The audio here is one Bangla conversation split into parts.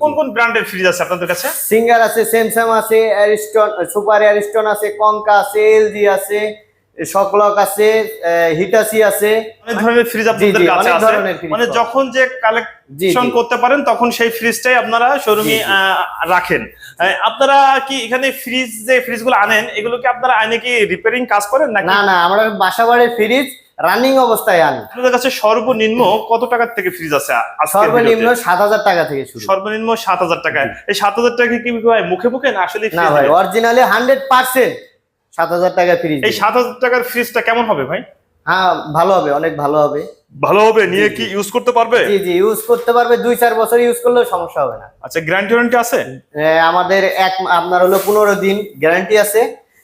কোন কোন ব্র্যান্ডের ফ্রিজ আছে আপনাদের কাছে? সিঙ্গার আছে স্যামসাং আছে অ্যারিস্টন সুপার অ্যারিস্টন আছে কঙ্কা আছে এলজি আছে সকলক আছে হিটাসি আছে। অনেক ধরনের ফ্রিজ আপনাদের কাছে আছে। মানে যখন যে কালেকশন করতে পারেন তখন সেই ফ্রিজটাই আপনারা শোরুমে। রাখেন। আপনারা কি এখানে ফ্রিজ যে ফ্রিজগুলো আনেন এগুলো কি আপনারা আইনে কি রিপেয়ারিং কাজ করেন নাকি? না না আমরা বাসা বাড়ির ফ্রিজ রানিং অবস্থায় আনি। আপনাদের কাছে সর্বনিম্ন কত টাকার থেকে ফ্রিজ আছে সর্বনিম্ন সাত হাজার টাকা থেকে শুরু। সর্বনিম্ন সাত হাজার টাকায় এই সাত হাজার টাকা কি ভাই মুখে মুখে না আসলে না ভাই অরিজিনালি হান্ড্রেড পার্সেন্ট সাত হাজার টাকা ফ্রিজ। এই সাত হাজার টাকার ফ্রিজটা কেমন হবে ভাই? হ্যাঁ ভালো হবে অনেক ভালো হবে। ভালো হবে? নিয়ে কি ইউজ করতে পারবে? জি জি ইউজ করতে পারবে দুই চার বছর ইউজ করলেও সমস্যা হবে না। আচ্ছা গ্যারান্টি ওয়ারেন্টি আছে? আমাদের এক আপনার হলো পনেরো দিন গ্যারান্টি আছে।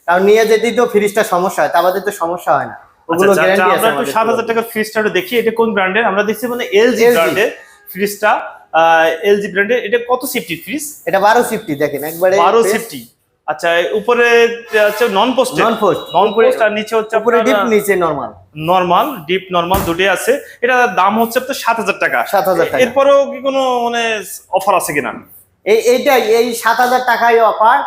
কারণ নিয়ে যেতেই তো ফ্রিজটা সমস্যা হয় তা আমাদের তো সমস্যা হয় না। ওগুলো আচ্ছা, আচ্ছা, গ্যারান্টি আছে আমরা একটু আমাদের সাত হাজার পুরো। টাকার ফ্রিজটা দেখি এটা কোন ব্র্যান্ডের আমরা দেখছি মানে এলজি ব্র্যান্ডের ফ্রিজটা এলজি ব্র্যান্ডের এটা কত সেফটি ফ্রিজ এটা বারো সিফটি দেখেন একবারে বারো সেফটি আচ্ছা উপরে হচ্ছে non post non post non post আর নিচে হচ্ছে উপরে ডিপ নিচে নরমাল নর্মাল ডিপ নর্মাল দুটোই আছে। এটা দাম হচ্ছে তো সাত হাজার টাকা। 7,000 টাকা। এরপরেও কি কোনো মানে অফার আছে কিনা? এই এইটাই এই সাত হাজার টাকায় অফার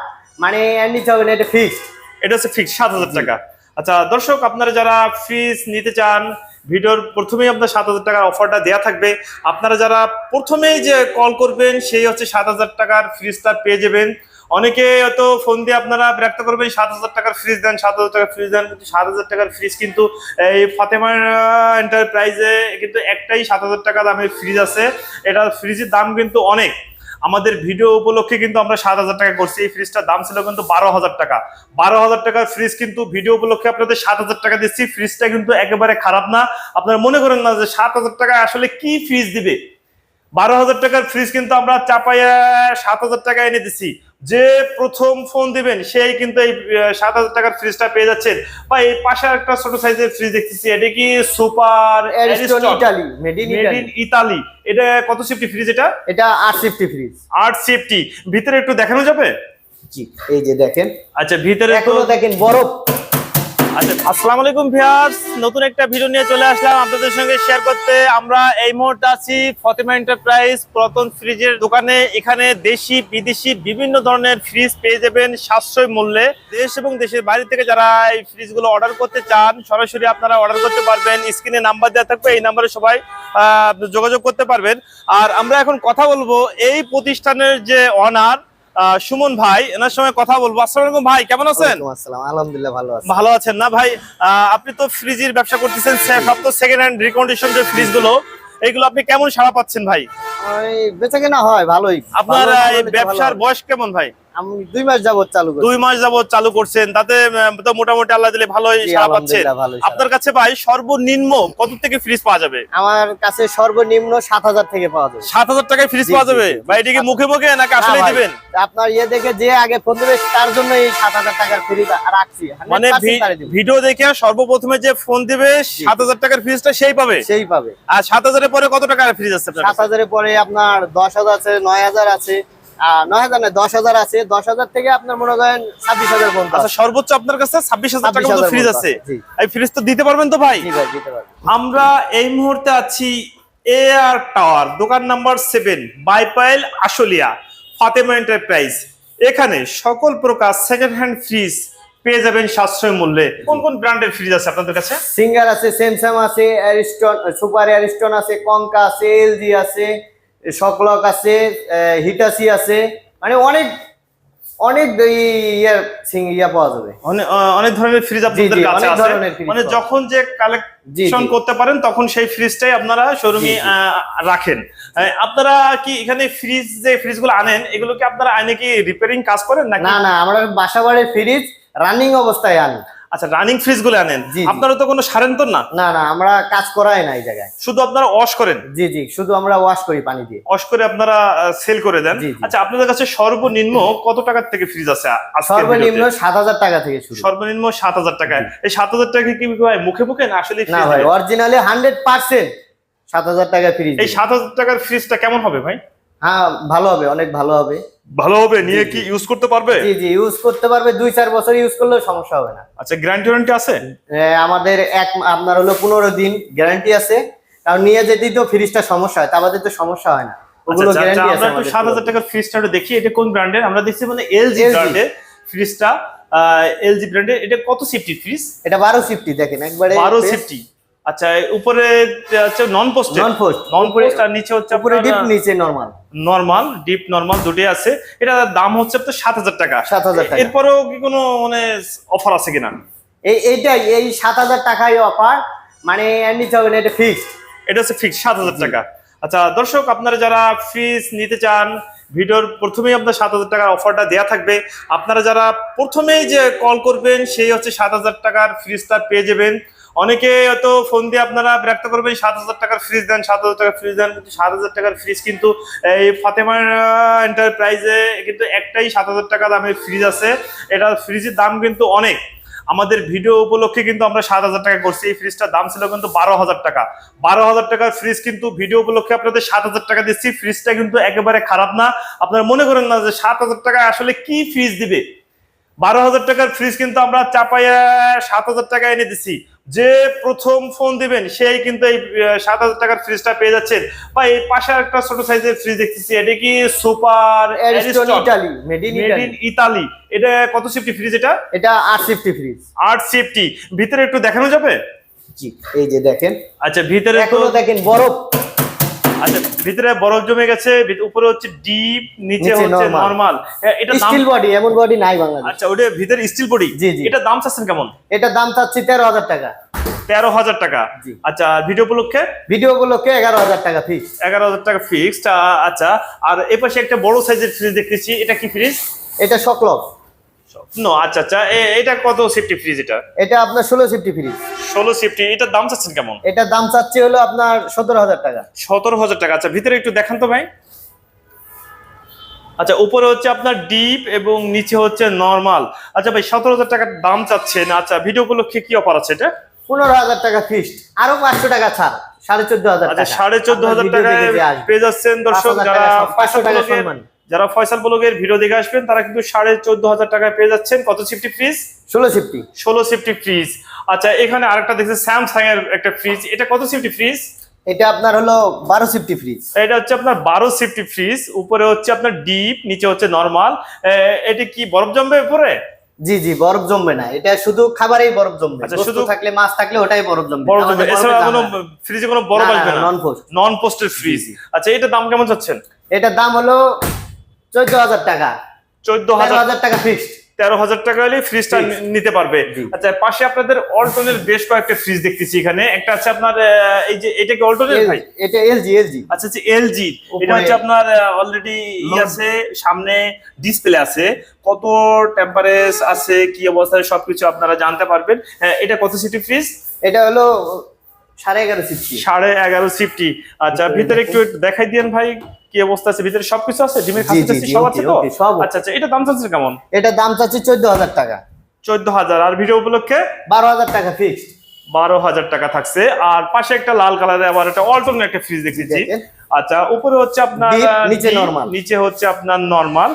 মানে নিতে হবে না এটা ফিক্সড এটা হচ্ছে ফিক্স সাত হাজার টাকা। আচ্ছা দর্শক, আপনারা যারা ফ্রিজ নিতে চান, ভিডিওর প্রথমেই আপনার সাত হাজার টাকার অফারটা দেওয়া থাকবে। আপনারা যারা প্রথমেই যে কল করবেন, সেই হচ্ছে সাত হাজার টাকার ফ্রিজটা পেয়ে যাবেন। অনেকে হয়তো ফোন দিয়ে আপনারা ব্যক্ত করবেন, সাত হাজার টাকার ফ্রিজ দেন, সাত হাজার টাকার ফ্রিজ দেন, কিন্তু সাত হাজার টাকার ফ্রিজ কিন্তু এই ফাতেমা এন্টারপ্রাইজে কিন্তু একটাই সাত হাজার টাকা দামের ফ্রিজ আছে। এটা ফ্রিজের দাম কিন্তু অনেক। আমাদের ভিডিও উপলক্ষে কিন্তু আমরা সাত হাজার টাকা করছি। এই ফ্রিজটার দাম ছিল কিন্তু বারো হাজার টাকা। বারো হাজার টাকার ফ্রিজ কিন্তু ভিডিও উপলক্ষে আপনাদের সাত হাজার টাকা দিচ্ছি। ফ্রিজটা কিন্তু একেবারে খারাপ না। আপনারা মনে করেন না যে সাত হাজার টাকা আসলে কি ফ্রিজ দিবে? বারো হাজার টাকার ফ্রিজ কিন্তু আমরা চাপাইয়া সাত হাজার টাকা এনে দিচ্ছি যে প্রথম ফোন দিবেন সেই কিন্তু এই সাত হাজার টাকার ফ্রিজটা পেয়ে যাচ্ছেন। বা এই পাশে একটা ছোট সাইজের ফ্রিজ দেখতেছি এটা কি super Italy made in Italy এটা কত সেফটি ফ্রিজ এটা? এটা আট সেফটি ফ্রিজ আট সেফটি ভিতরে একটু দেখানো যাবে? জি এই যে দেখেন। আচ্ছা ভিতরে এখনও দেখেন বরফ। আচ্ছা আসসালামু আলাইকুম ভিউয়ার্স। নতুন একটা ভিডিও নিয়ে চলে আসলাম আপনাদের সঙ্গে শেয়ার করতে। আমরা এই মুহূর্তে আছি ফতেমা এন্টারপ্রাইজ পুরাতন ফ্রিজের দোকানে। এখানে দেশি, বিদেশি বিভিন্ন ধরনের ফ্রিজ পেয়ে যাবেন সাশ্রয় মূল্যে। দেশ এবং দেশের বাইরে থেকে যারা এই ফ্রিজগুলো অর্ডার করতে চান, সরাসরি আপনারা অর্ডার করতে পারবেন। স্ক্রিনে নাম্বার দেওয়া থাকবে, এই নাম্বারে সবাই যোগাযোগ করতে পারবেন। আর আমরা এখন কথা বলব এই প্রতিষ্ঠানের যে অনার সুমন ভাই এনার সঙ্গে কথা বলব। আসসালাম ভাই কেমন আছেন? আলহামদুলিল্লাহ ভালো আছি। ভালো আছেন না ভাই? আহ, আপনি তো ফ্রিজের ব্যবসা করতেছেন সব তো সেকেন্ড হ্যান্ড রিকন্ডিশন যে ফ্রিজগুলো এগুলো আপনি কেমন সাড়া পাচ্ছেন ভাই? বেচা কেনা হয় ভালোই। আপনার ব্যবসার বয়স কেমন ভাই? আমি দুই মাস যাবত চালু দুই মাস যাবত চালু করছেন তাতে তো মোটামুটি আল্লাহ দিলে ভালোই পাচ্ছেন। আপনার কাছে ভাই সর্বনিম্ন কত থেকে ফ্রিজ পাওয়া যাবে? আমার কাছে সর্বনিম্ন সাত হাজার থেকে পাওয়া যাবে। সাত হাজার টাকায় ফ্রিজ পাওয়া যাবে। ভাই এটা মুখে মুখে নাকি আসলে দিবেন? আপনার ইয়ে দেখে যে আগে ফোন দেবে তার জন্য এই সাত হাজার টাকার ফ্রি রাখছি। মানে দিব। ভিডিও দেখে সর্বপ্রথমে যে ফোন দিবে সাত হাজার টাকার ফ্রিজটা সেই পাবে? সেই পাবে। আর সাত হাজারের পরে কত টাকার ফ্রিজ আছে সাত হাজারের পরে আপনার দশ হাজার আছে নয় হাজার আছে। নয় হাজার না দশ হাজার আছে। দশ হাজার থেকে আপনার মনে করেন ছাব্বিশ হাজার পর্যন্ত আচ্ছা সর্বোচ্চ আপনার কাছে ছাব্বিশ হাজার টাকা 26,000 ফ্রিজ আছে। আছে, এই ফ্রিজ তো দিতে পারবেন তো ভাই? জি ভাই দিতে পারবে আমরা এই মুহূর্তে আছি এ আর টাওয়ার দোকান number seven Baipail Ashulia Fatema enterprise এখানে সকল প্রকার সেকেন্ড হ্যান্ড ফ্রিজ পেয়ে যাবেন সাশ্রয় মূল্যে। কোন কোন ব্র্যান্ডের ফ্রিজ আছে আপনাদের কাছে? সিঙ্গার আছে স্যামসাং আছে অ্যারিস্টন সুপার অ্যারিস্টন আছে কঙ্কা আছে এলজি আছে। সকলক আছে হিটাসি আছে মানে অনেক অনেক ইয়ে সিং- ইয়া পাওয়া যাবে। অনেক ধরনের ফ্রিজ আপনাদের কাছে আছে। মানে যখন যে কালেকশন করতে পারেন তখন সেই ফ্রিজটাই আপনারা শোরুমে। রাখেন। আপনারা কি এখানে ফ্রিজ যে ফ্রিজগুলো আনেন এগুলো কি আপনারা আইনে কি রিপেয়ারিং কাজ করেন নাকি? না না আমরা বাসা বাড়ির ফ্রিজ রানিং অবস্থায় আনি। আচ্ছা রানিং ফ্রিজগুলো আনেন। আপনারা তো কোনো সারেন তো না? না না আমরা কাজ করাই না এই জায়গায়। শুধু আপনারা ওয়াশ করেন? জি জি শুধু আমরা ওয়াশ করি পানি দিয়ে। ওয়াশ করে আপনারা সেল করে দেন। আচ্ছা আপনাদের কাছে সর্বনিম্ন কত টাকার থেকে ফ্রিজ আছে সর্বনিম্ন ভিডিওতে? সাত হাজার টাকা থেকে শুরু। সর্বনিম্ন সাত হাজার টাকায় এই সাত হাজার টাকা কি ভাই মুখে মুখে না আসলে না ভাই অরিজিনালি হান্ড্রেড পার্সেন্ট সাত হাজার টাকা ফ্রিজ এই সাত হাজার টাকার ফ্রিজটা কেমন হবে ভাই? হ্যাঁ ভালো হবে অনেক ভালো হবে। ভালো হবে? নিয়ে কি ইউজ করতে পারবে? জি জি ইউজ করতে পারবে। দুই চার বছর ইউজ করলেও সমস্যা হবে না। আচ্ছা গ্যারান্টি ওয়ারেন্টি আছে? আমাদের এক আপনার হলো পনেরো দিন গ্যারান্টি আছে। কারণ নিয়ে যেতেই তো ফ্রিজটা সমস্যা হয় তা আমাদের তো সমস্যা হয় না। ওগুলো আচ্ছা, আচ্ছা, গ্যারান্টি আছে আমরা একটু আমাদের সাত হাজার টাকার ফ্রিজটা দেখি এটা কোন ব্র্যান্ডের আমরা দেখছি মানে এলজি ব্র্যান্ডের ফ্রিজটা এলজি ব্র্যান্ডের এটা কত সেফটি ফ্রিজ এটা বারো সিফটি দেখেন একবারে বারো সেফটি আচ্ছা উপরে হচ্ছে non post non post non post আর নিচে হচ্ছে উপরে ডিপ নিচে নরমাল নর্মাল ডিপ নর্মাল দুটোই আছে। এটা দাম হচ্ছে সাত হাজার টাকা। 7,000 টাকা। এরপরেও কি কোনো মানে অফার আছে কিনা? এই এইটাই এই সাত হাজার টাকাই অফার মানে এর নিচে হবে না এটা ফিক্সড এটা হচ্ছে ফিক্স সাত হাজার টাকা। আচ্ছা দর্শক আপনারা যারা ফ্রিজ নিতে চান ভিডিওর প্রথমেই আপনার সাত হাজার টাকার অফারটা দেওয়া থাকবে। আপনারা যারা প্রথমেই যে কল করবেন সেই হচ্ছে সাত হাজার টাকার ফ্রিজটা পেয়ে যাবেন। অনেকে হয়তো ফোন দিয়ে আপনারা ব্যক্ত করবেন, সাত হাজার টাকার ফ্রিজ দেন, সাত হাজার টাকার ফ্রিজ দেন, কিন্তু সাত হাজার টাকার ফ্রিজ কিন্তু, এই ফাতেমা এন্টারপ্রাইজে কিন্তু একটাই সাত হাজার টাকা দামের ফ্রিজ আছে। এটা ফ্রিজের দাম কিন্তু অনেক। আমাদের ভিডিও উপলক্ষে কিন্তু আমরা সাত হাজার টাকা করছি। এই ফ্রিজটার দাম ছিল কিন্তু বারো হাজার টাকা। বারো হাজার টাকার ফ্রিজ কিন্তু ভিডিও উপলক্ষে আপনাদের সাত হাজার টাকা দিচ্ছি। ফ্রিজটা কিন্তু একেবারে খারাপ না। আপনারা মনে করেন না যে সাত হাজার টাকা আসলে কি ফ্রিজ দিবে? বারো হাজার টাকার ফ্রিজ কিন্তু আমরা চাপাইয়া সাত হাজার টাকা এনে দিছি। যে প্রথম ফোন দিবেন সেই কিন্তু এই সাত হাজার টাকার ফ্রিজটা পেয়ে যাচ্ছেন। বা এই পাশে একটা ছোট সাইজের ফ্রিজ দেখতেছি এটা কি সুপার ইতালি এটা কত সিফটি ফ্রিজ এটা? এটা আট সিফটি ফ্রিজ আট সিফটি ভিতরে একটু দেখানো যাবে? জি এই যে দেখেন। আচ্ছা ভিতরে দেখেন বরফ। আচ্ছা ভিতরে বরফ জমে গেছে উপরে হচ্ছে ডিপ নিচে হচ্ছে নরমাল এটা স্টিল বডি এমন বডি নাই বাংলাদেশ। আচ্ছা ওটা ভিতরে স্টিল বডি জি, জি। এটা দাম চাচ্ছেন কেমন? এটা দাম চাচ্ছি তেরো হাজার টাকা। তেরো হাজার টাকা। আচ্ছা ভিডিও উপলক্ষে? ভিডিও গুলোকে এগারো হাজার টাকা ফিক্স এগারো হাজার টাকা ফিক্সড আচ্ছা। আর এ পাশে একটা বড় সাইজের ফ্রিজ দেখতেছি এটা কি ফ্রিজ এটা সকলক নো আচ্ছা আচ্ছা এটা কত সেফটি ফ্রিজ এটা? এটা আপনার ষোলো সিফটি ফ্রিজ ষোলো সেফটি এটার দাম চাচ্ছেন কেমন? এটার দাম চাচ্ছি হলো আপনার সতেরো হাজার টাকা। সতেরো হাজার টাকা। আচ্ছা ভিতরে একটু দেখান তো ভাই। আচ্ছা উপরে হচ্ছে আপনার ডিপ এবং নিচে হচ্ছে নর্মাল আচ্ছা ভাই সতেরো হাজার টাকার দাম চাচ্ছেন। আচ্ছা ভিডিও উপলক্ষে কি অফার আছে এটা? পনেরো হাজার টাকা ফিক্সড আরও পাঁচশো টাকা ছাড় সাড়ে চোদ্দ হাজার আচ্ছা টাকা। সাড়ে চোদ্দ হাজার টাকায়। পেয়ে যাচ্ছেন দর্শক যারা 500 টাকা সম্মান। যারা ফয়সাল ব্লগের ভিডিও দেখে আসবেন তারা কিন্তু সাড়ে চোদ্দ হাজার টাকায় পেয়ে যাচ্ছেন। কত সিফটি ফ্রিজ ষোলো সিফটি ষোলো সিফটি ফ্রিজ আচ্ছা এখানে আরেকটা দেখছি স্যামসাং এর একটা ফ্রিজ এটা কত সিফটি ফ্রিজ এটা আপনার হলো বারো সিফটি ফ্রিজ এটা হচ্ছে আপনার বারো সিফটি ফ্রিজ উপরে হচ্ছে আপনার ডিপ নিচে হচ্ছে নর্মাল এটা কি বরফ জমবে উপরে? জি জি বরফ জমবে না। এটা শুধু খাবারেই বরফ জমবে। আচ্ছা, শুধু থাকলে মাছ থাকলে ওটাই বরফ জমবে। বরফ জমবে। এছাড়া কোনো ফ্রিজে কোনো বরফ আসবে না, না non-post। নন পোস্টের ফ্রিজ আচ্ছা এটা দাম কেমন চাচ্ছেন? এটার দাম হলো চোদ্দ হাজার টাকা। চোদ্দ হাজার টাকা ফিক্সড তেরো হাজার টাকা হলে ফ্রিজটা নিতে পারবে। আচ্ছা পাশে আপনাদের অল্টনের বেশ কয়েকটা ফ্রিজ দেখতেছি এখানে। একটা আছে আপনার এই যে এটা কি অল্টনের ভাই? এটা এলজি এলজি আচ্ছা আচ্ছা এলজি এটা হচ্ছে আপনার অলরেডি ই আছে সামনে ডিসপ্লে আছে। কত টেম্পারেচ আছে কি অবস্থায় সবকিছু আপনারা জানতে পারবেন। এটা কত সিটি ফ্রিজ এটা হলো সাড়ে এগারো সিফটি আচ্ছা ভিতরে একটু দেখাই দিয়েন ভাই কি অবস্থা আছে? ভিতরে সবকিছু আছে? ডিমের খাসি সব আছে তো। আচ্ছা আচ্ছা এটা দাম চাচ্ছে কেমন? এটার দাম চাচ্ছি চোদ্দ হাজার টাকা। চোদ্দ হাজার। আর ভিডিও উপলক্ষে? বারো হাজার টাকা ফিক্সড বারো হাজার টাকা থাকছে। আর পাশে একটা লাল কালারের আবার একটা একটা ফ্রিজ দেখেছি। আচ্ছা উপরে হচ্ছে আপনার নিচে normal। নিচে হচ্ছে আপনার নর্মাল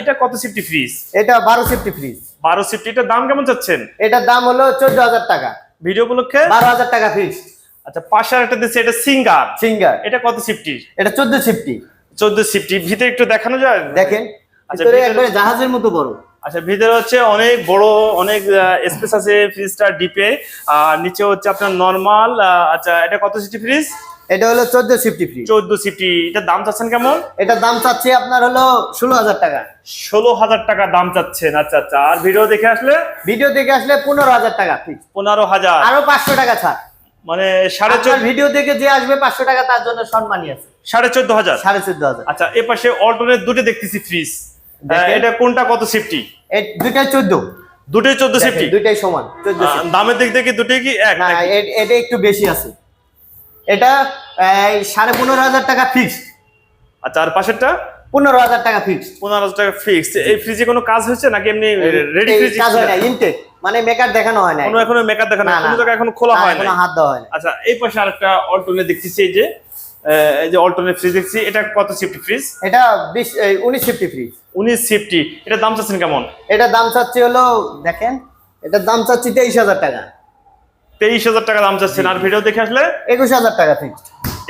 এটা কত সিফটি ফ্রিজ এটা বারো সিফটি ফ্রিজ বারো সিফটি এটার দাম কেমন চাচ্ছেন? এটার দাম হলো চোদ্দ হাজার টাকা। ভিডিও উপলক্ষে? বারো হাজার টাকা ফিক্সড আচ্ছা পাশে একটা দিচ্ছে এটা সিঙ্গার। সিঙ্গার। এটা কত সিফটি? এটা চোদ্দ সিফটি। চোদ্দ সিফটি। ভিতরে একটু দেখানো যায়? দেখেন আচ্ছা, একবারে জাহাজের মতো বড়। আচ্ছা ভিতরে হচ্ছে অনেক বড় অনেক স্পেস আছে ফ্রিজটা ডিপে আর নিচে হচ্ছে আপনার নর্মাল আচ্ছা এটা কত সিফটি ফ্রিজ? এটা হলো চোদ্দ সিফটি ফ্রিজ। চোদ্দ সিফটি। এটার দাম চাচ্ছেন কেমন? এটার দাম চাচ্ছি আপনার হলো ষোলো হাজার টাকা। ষোলো হাজার টাকা দাম চাচ্ছেন। আচ্ছা আচ্ছা আর ভিডিও দেখে আসলে? ভিডিও দেখে আসলে পনেরো হাজার টাকা ফিক্স পনেরো হাজার। আরও পাঁচশো টাকা ছাড়। মানে সাড়ে চোদ্দ ভিডিও দেখে যে আসবে পাঁচশো টাকা তার জন্য সম্মানই আছে। সাড়ে চোদ্দ হাজার? সাড়ে চোদ্দ হাজার। আচ্ছা এ পাশে অল্টনের দুটো দেখতেছি ফ্রিজ এটা কোনটা কত সিফটি এই দুইটাই চোদ্দ। দুটোই চোদ্দ সিফটি দুইটাই সমান দামের দিক থেকে দুটোই কি এক এটা একটু বেশি আছে। এটা সাড়ে পনেরো হাজার টাকা ফিক্সড আচ্ছা আর পাশেরটা? পনেরো হাজার টাকা ফিক্সড পনেরো হাজার টাকা ফিক্স এই ফ্রিজে কোনো কাজ হচ্ছে নাকি এমনি রেডি ফ্রিজ কাজ হয় না ইনটেক মানে মেকার দেখানো হয় না কোনো এখনও মেকআপ দেখা না না, এখনও খোলা না, হয় এখনও না হাত দেওয়া হয় না আচ্ছা এই পাশে আরেকটা অল্টনে দেখতেছি এই যে এই যে অল্টনের ফ্রিজ দেখছি এটা কত সিফটি ফ্রিজ এটা বিশ এই, উনিশ ফিফটি ফ্রিজ উনিশ সিফটি এটা দাম চাচ্ছেন কেমন? এটার দাম চাচ্ছি হলো দেখেন এটার দাম চাচ্ছি তেইশ হাজার টাকা। তেইশ হাজার টাকা দাম চাচ্ছেন। আর ভিডিও দেখে আসলে? একুশ হাজার টাকা ফিক্সড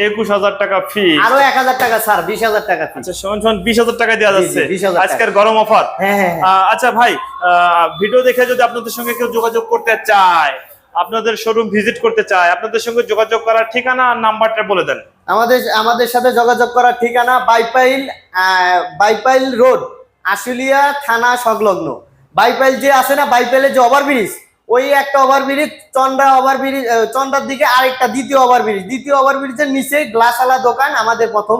একুশ হাজার টাকা ফি আরও এক হাজার টাকা স্যার বিশ হাজার টাকা। আচ্ছা সমান সমান বিশ হাজার টাকা দেওয়া যাচ্ছে। আজকের গরম অফার হ্যাঁ হ্যাঁ হ্যাঁ। আচ্ছা ভাই ভিডিও দেখে যদি আপনাদের সঙ্গে কেউ যোগাযোগ করতে চায় আপনাদের শোরুম ভিজিট করতে চায় আপনাদের সঙ্গে যোগাযোগ করার ঠিকানা আর নাম্বারটা বলে দেন। আমাদের আমাদের সাথে যোগাযোগ করার ঠিকানা বাইপাইল বাইপাইল রোড আশুলিয়া থানা সংলগ্ন। বাইপাইল যে আছে না বাইপাইলের যে ওভারব্রিজ ওই একটা ওভারব্রিজ চন্ডা ওভারব্রিজ চন্দ্রার দিকে আরেকটা দ্বিতীয় ওভারব্রিজ দ্বিতীয় ওভারব্রিজের নিচে গ্লাসওয়ালা দোকান আমাদের প্রথম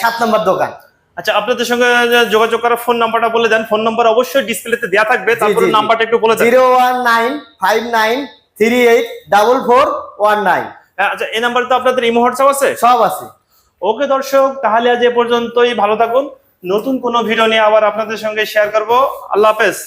সাত নম্বর দোকান। আচ্ছা আপনাদের সঙ্গে যোগাযোগ করার ফোন নাম্বারটা বলে দেন। ফোন নাম্বার অবশ্যই ডিসপ্লেতে দেওয়া থাকবে। তারপরে। নাম্বারটা একটু বলে দেন। Zero one nine five nine three eight double four one nine আচ্ছা এই নাম্বারে তো আপনাদের ইমো হোয়াটসঅ্যাপ আছে? সব আছে। ওকে দর্শক তাহলে আজ এ পর্যন্তই। ভালো থাকুন। নতুন কোনো ভিডিও নিয়ে আবার আপনাদের সঙ্গে শেয়ার করব। আল্লাহ হাফেজ।